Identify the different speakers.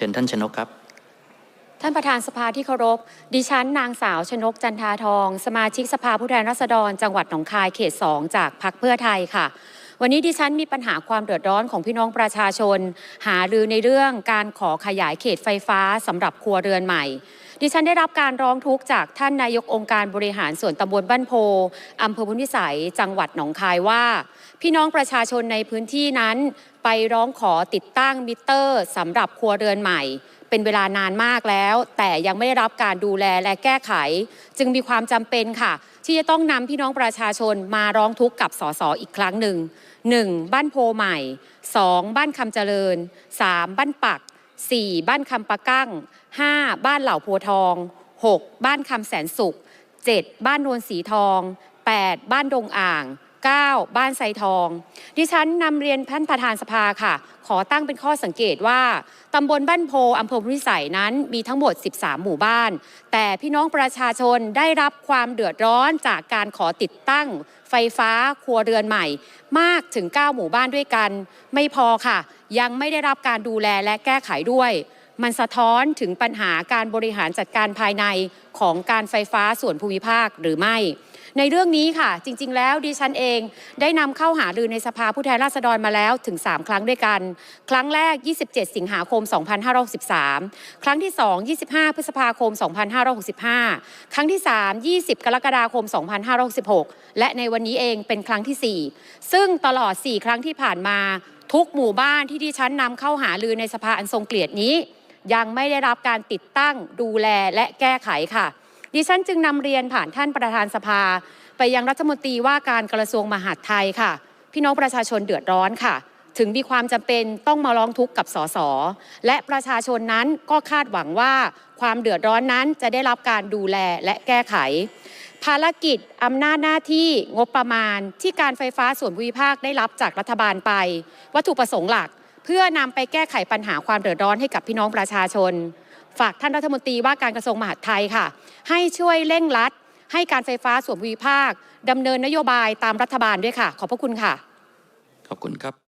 Speaker 1: ชิญท่านชนกครับ
Speaker 2: ท่านประธานสภาที่เคารพ ดิฉันนางสาวชนกจันทาทอง สมาชิกสภาผู้แทนราษฎร จังหวัดหนองคายเขต2จากพรรคเพื่อไทยค่ะ วันนี้ดิฉันมีปัญหาความเดือดร้อนของพี่น้องประชาชน หารือในเรื่องการขอขยายเขตไฟฟ้าสำหรับครัวเรือนใหม่ ดิฉันได้รับการร้องทุกข์จากท่านนายกองค์การบริหารส่วนตำบลบ้านโพอำเภอพุทธวิสัยจังหวัดหนองคายว่า พี่น้องประชาชนในพื้นที่นั้น ไปร้องขอติดตั้งมิเตอร์สำหรับครัวเรือนใหม่ เป็นเวลานานมากแล้ว แต่ยังไม่ได้รับการดูแลและแก้ไข จึงมีความจำเป็นค่ะ ที่จะต้องนำพี่น้องประชาชนมาร้องทุกข์กับสสอีกครั้งหนึ่ง 1. บ้านโพใหม่ 2. บ้านคำเจริญ 3. บ้านปัก 4. บ้านคำปะกั้ง 5. บ้านเหล่าโพทอง 6. บ้านคำแสนสุข 7. บ้านนวลสีทอง 8. บ้านดงอ่าง 9. บ้านไซทอง ดิฉันนำเรียนท่านประธานสภาค่ะ ขอตั้งเป็นข้อสังเกตว่าตำบลบ้านโพอำเภอพุทธิสัยนั้นมีทั้งหมด 13 หมู่บ้าน แต่พี่น้องประชาชนได้รับความเดือดร้อนจากการขอติดตั้ง ไฟฟ้าครัวเรือนใหม่ มากถึง 9 หมู่บ้านด้วยกัน ไม่พอค่ะ ยังไม่ได้รับการดูแลและแก้ไขด้วย มันสะท้อนถึงปัญหาการบริหารจัดการภายในของการไฟฟ้าส่วนภูมิภาคหรือไม่ในเรื่องนี้ค่ะจริง ๆ แล้วดิฉันเองได้นำเข้าหารือในสภาผู้แทนราษฎรมาแล้วถึง 3 ครั้งด้วยกัน ครั้งแรก 27 สิงหาคม 2563 ครั้งที่ 2 25 พฤษภาคม 2565 ครั้งที่ 3 20 กรกฎาคม 2566 และในวันนี้เองเป็นครั้งที่ 4 ซึ่งตลอด 4 ครั้งที่ผ่านมา ทุกหมู่บ้านที่ดิฉันนำเข้าหารือในสภาอันทรงเกียรตินี้ ยังไม่ได้รับการติดตั้งดูแลและแก้ไขค่ะ ดิฉันจึงนำเรียนผ่านท่านประธานสภา ไปยังรัฐมนตรีว่าการกระทรวงมหาดไทยค่ะ พี่น้องประชาชนเดือดร้อนค่ะ ถึงมีความจำเป็นต้องมาร้องทุกข์กับสสและประชาชนนั้นก็คาดหวังว่า ความเดือดร้อนนั้นจะได้รับการดูแลและแก้ไข ภารกิจอำนาจหน้าที่งบประมาณที่การไฟฟ้าส่วนภูมิภาคได้รับจากรัฐบาลไป วัตถุประสงค์หลัก เพื่อนำไปแก้ไขปัญหาความเดือดร้อนให้กับพี่น้องประชาชน ฝากท่านรัฐมนตรีว่าการกระทรวงมหาดไทยค่ะ ให้ช่วยเร่งรัด ให้การไฟฟ้าส่วนภูมิภาคดำเนินนโยบายตามรัฐบาลด้วยค่ะ ขอบพระคุณค่ะ
Speaker 1: ขอบคุณครับ